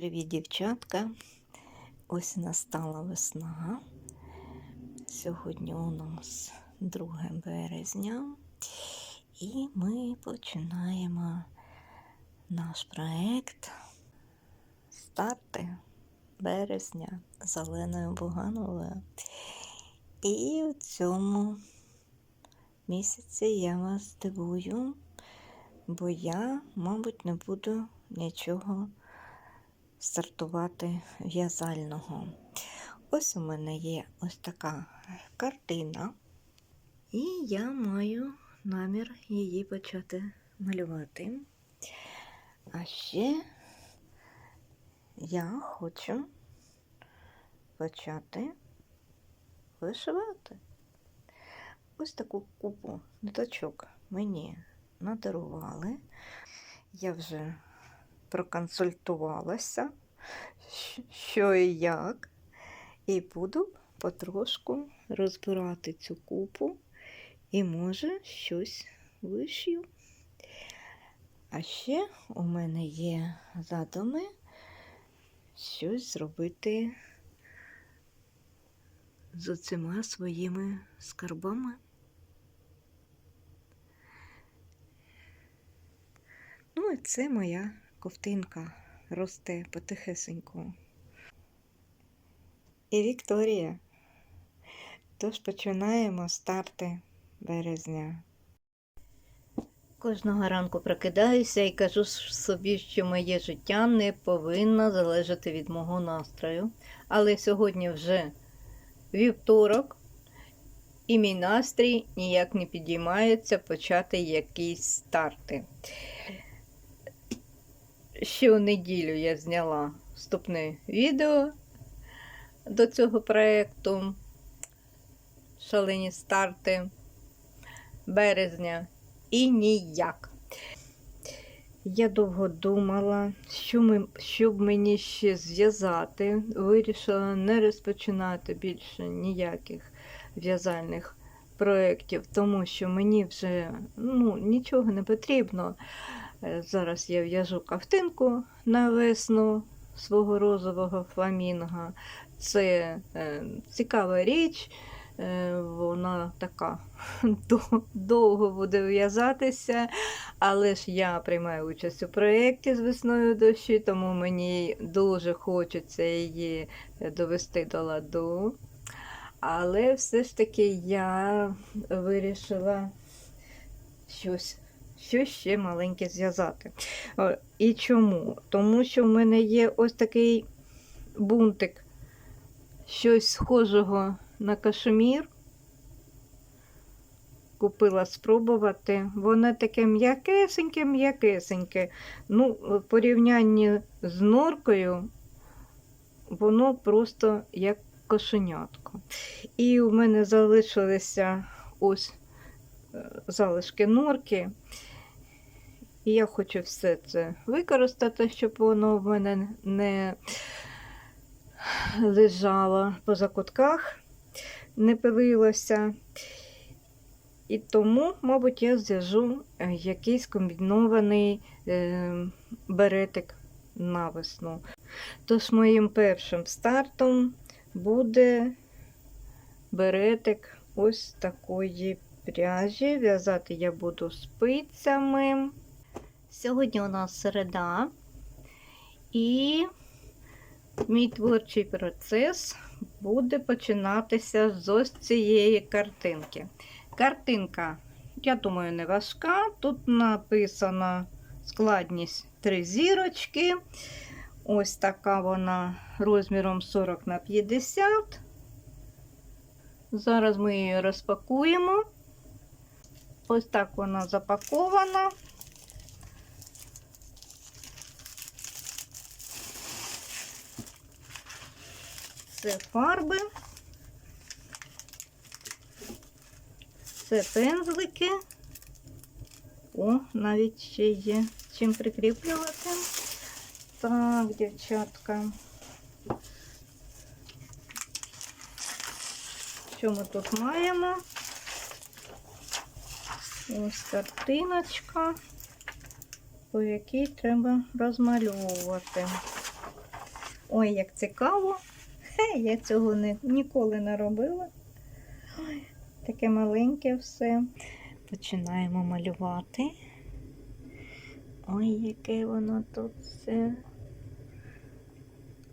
Привіт, дівчатка! Ось настала весна. Сьогодні у нас 2 березня, і ми починаємо наш проект старти березня з Оленою Бугановою. І в цьому місяці я вас здивую, бо я, мабуть, не буду нічого стартувати в'язального. Ось у мене є ось така картина, і я маю намір її почати малювати. А ще я хочу почати вишивати. Ось таку купу ниточок мені надарували. Я вже проконсультувалася, що і як, і буду потрошку розбирати цю купу і, може, щось вишью. А ще у мене є задуми щось зробити з оцима своїми скарбами. Ну, і це моя ковтинка росте потихесеньку. І Вікторія. Тож починаємо старти березня. Кожного ранку прокидаюся і кажу собі, що моє життя не повинно залежати від мого настрою. Але сьогодні вже вівторок, і мій настрій ніяк не підіймається почати якісь старти. Ще у неділю я зняла вступне відео до цього проєкту Шалені старти березня і ніяк. Я довго думала, що, ми, що б мені ще зв'язати. Вирішила не розпочинати більше ніяких в'язальних проєктів, тому що мені вже ну, нічого не потрібно. Е, Зараз я в'яжу кавтинку на весну свого розового фламінга. Це е, цікава річ, е, вона така довго буде в'язатися, але ж я приймаю участь у проєкті з весною дощі, тому мені дуже хочеться її довести до ладу. Але все ж таки я вирішила щось що ще маленьке зв'язати. І чому? Тому що в мене є ось такий бунтик, щось схожого на кашемір. Купила спробувати. Воно таке м'якесеньке, м'якесеньке. Ну, в порівнянні з норкою, воно просто як кошенятко. І у мене залишилися ось е, залишки норки. І я хочу все це використати, щоб воно в мене не лежало по закутках, не пилилося. І тому, мабуть, я зв'яжу е, якийсь комбінований е, беретик на весну. Тож моїм першим стартом буде беретик ось такої пряжі. В'язати я буду спицями. Сьогодні у нас середа, і мій творчий процес буде починатися з ось цієї картинки. Картинка, я думаю, не важка. Тут написана складність 3 зірочки. Ось така вона розміром 40 на 50. Зараз ми її розпакуємо. Ось так вона запакована. Це фарби, це пензлики. О, навіть ще є чим прикріплювати. Так, дівчатка. Що ми тут маємо? Ось картиночка, по якій треба розмальовувати. Ой, як цікаво. Я цього не, ніколи не робила. Таке маленьке все. Починаємо малювати. Ой, яке воно тут все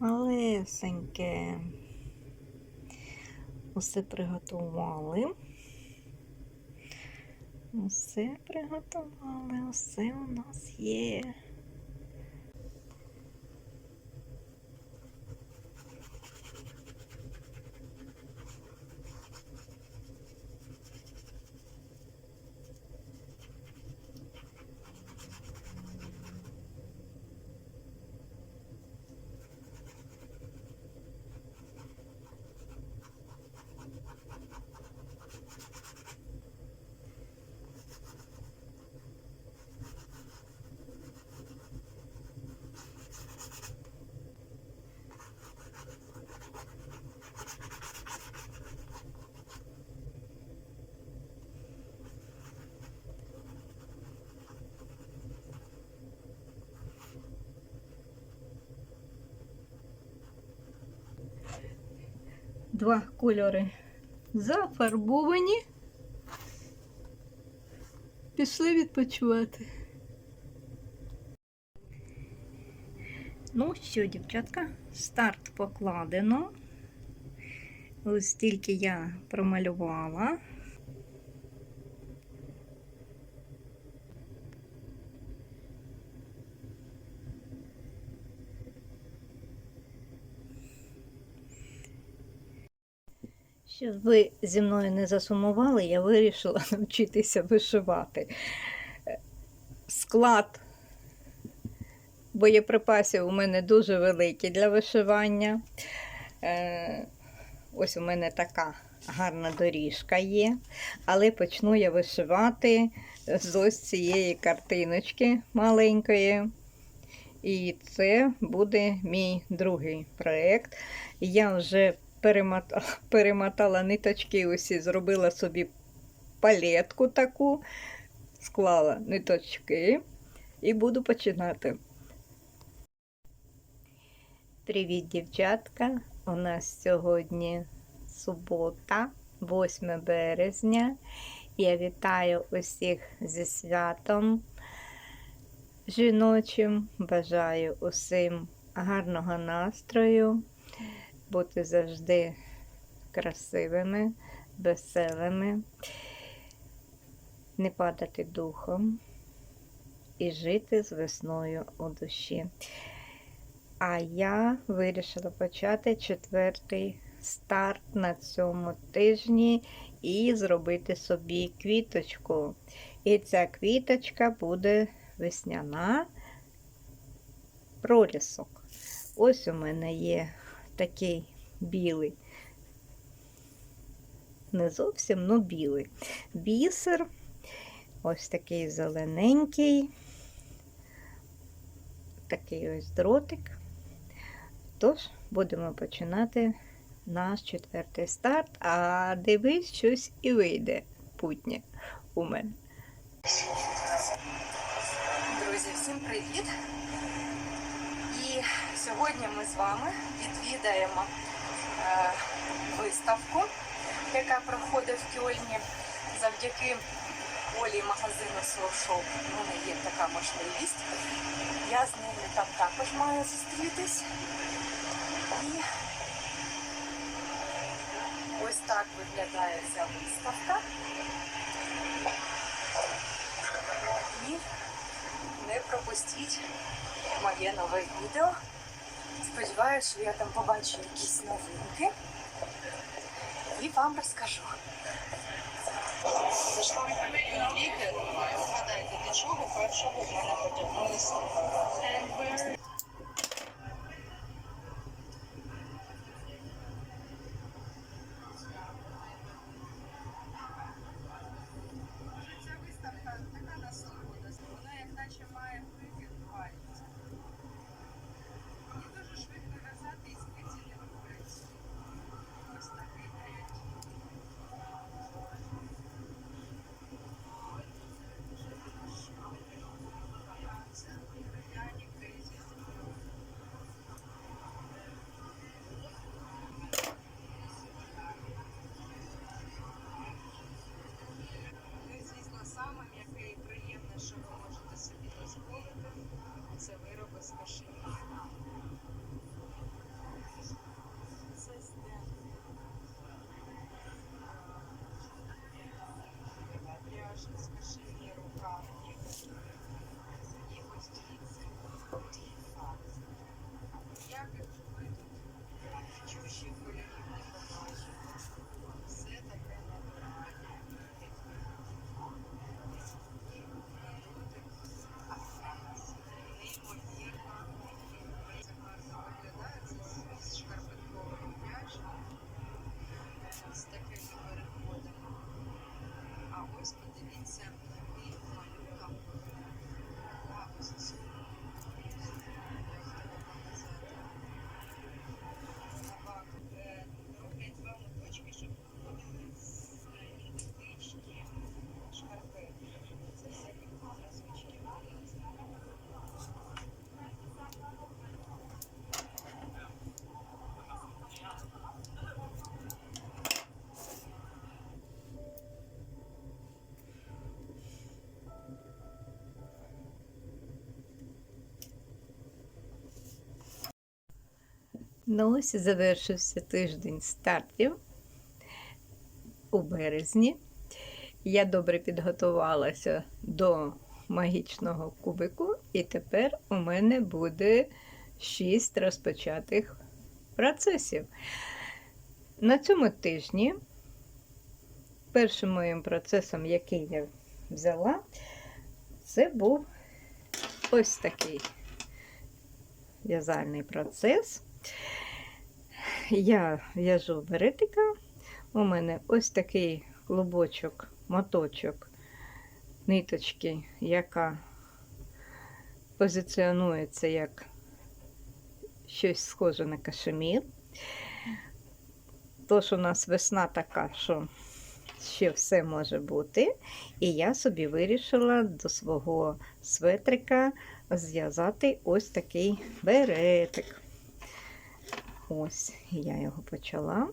малесеньке. Усе приготували. Усе приготували, усе у нас є. Два кольори зафарбовані. Пішли відпочивати. Ну що, дівчатка, старт покладено. Ось тільки я промалювала. Ви зі мною не засумували, я вирішила навчитися вишивати. Склад боєприпасів у мене дуже великий для вишивання. Е, Ось у мене така гарна доріжка є, але почну я вишивати з ось цієї картиночки маленької. І це буде мій другий проєкт. Я вже перемотала, перемотала ниточки, усі зробила собі палетку таку, склала ниточки і буду починати. Привіт, дівчатка! У нас сьогодні субота, 8 березня. Я вітаю усіх зі святом жіночим. Бажаю усім гарного настрою, бути завжди красивими, веселими, не падати духом і жити з весною у душі. А я вирішила почати четвертий старт на цьому тижні і зробити собі квіточку. І ця квіточка буде весняна пролісок. Ось у мене є такий білий, не зовсім, ну білий бісер. Ось такий зелененький, такий ось дротик. Тож, будемо починати наш четвертий старт, а дивись, щось і вийде путнє у мене. Друзі, всім привіт! І сьогодні ми з вами відвідаємо е, виставку, яка проходить в Кьольні завдяки Олі магазину Soul У мене є така можливість. Я з ними там також маю зустрітись. І ось так виглядає ця виставка. І не пропустіть моє нове відео. Сподіваюся, що я там побачу якісь новинки і вам розкажу. Згадайте, до чого першого в мене потягнулися. Ну ось завершився тиждень стартів у березні. Я добре підготувалася до магічного кубику, і тепер у мене буде шість розпочатих процесів. На цьому тижні першим моїм процесом, який я взяла, це був ось такий в'язальний процес. Я в'яжу беретика. У мене ось такий клубочок, моточок ниточки, яка позиціонується як щось схоже на кашемір. Тож у нас весна така, що ще все може бути. І я собі вирішила до свого светрика зв'язати ось такий беретик. Ось я його почала.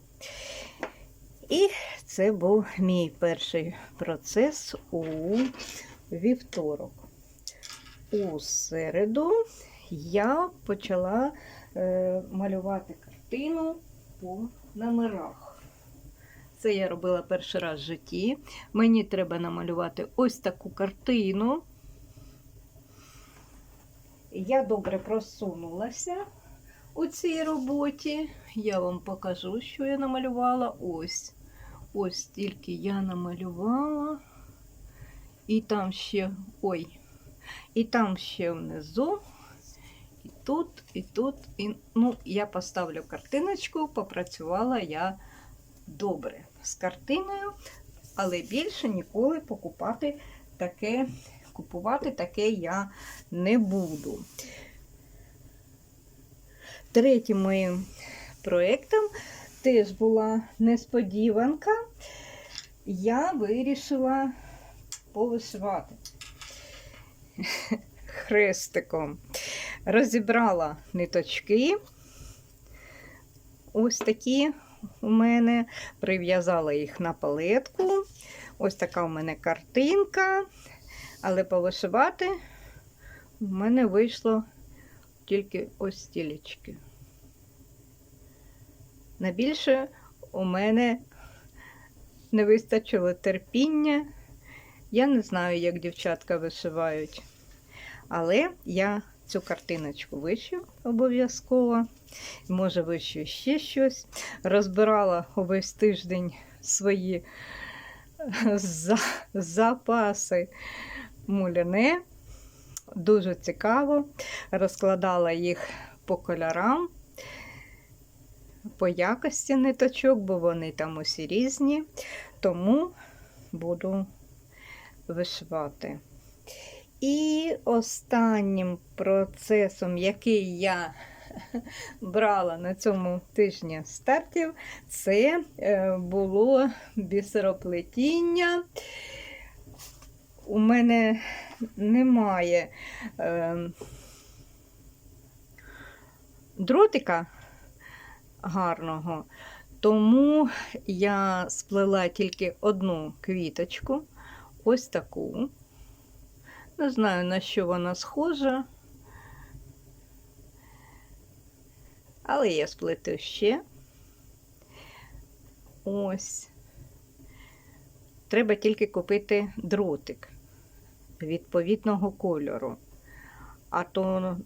І це був мій перший процес у вівторок. У середу я почала е, малювати картину по номерах. Це я робила перший раз в житті. Мені треба намалювати ось таку картину. Я добре просунулася у цій роботі. Я вам покажу, що я намалювала. Ось. Ось тільки я намалювала. І там ще. Ой. І там ще внизу. І тут, і тут. І, ну, я поставлю картиночку, попрацювала я добре з картиною, але більше ніколи покупати таке, купувати таке я не буду. Третім моїм проєктом теж була несподіванка. Я вирішила повишивати хрестиком. Розібрала ниточки. Ось такі у мене, прив'язала їх на палетку. Ось така у мене картинка. Але повишивати у мене вийшло тільки ось стілечки. На більше у мене не вистачило терпіння. Я не знаю, як дівчатка вишивають. Але я цю картиночку вишив обов'язково. Може, вишив ще щось. Розбирала увесь тиждень свої запаси муляне. Дуже цікаво. Розкладала їх по кольорам, по якості ниточок, бо вони там усі різні. Тому буду вишивати. І останнім процесом, який я брала на цьому тижні стартів, це е, було бісероплетіння. У мене немає е, дротика гарного, тому я сплела тільки одну квіточку, ось таку. Не знаю, на що вона схожа. Але я сплету ще. Ось. Треба тільки купити дротик відповідного кольору. А то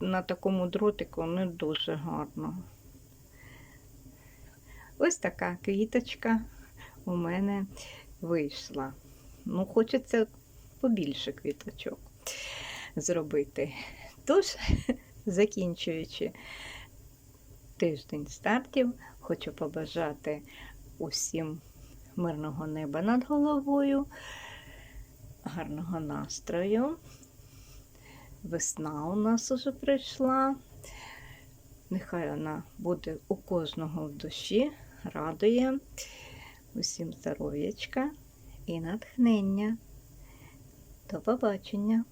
на такому дротику не дуже гарно. Ось така квіточка у мене вийшла. Ну, хочеться побільше квіточок зробити. Тож, закінчуючи тиждень стартів, хочу побажати усім мирного неба над головою, гарного настрою. Весна у нас уже прийшла. Нехай вона буде у кожного в душі, радує. Усім здоров'ячка і натхнення. До побачення!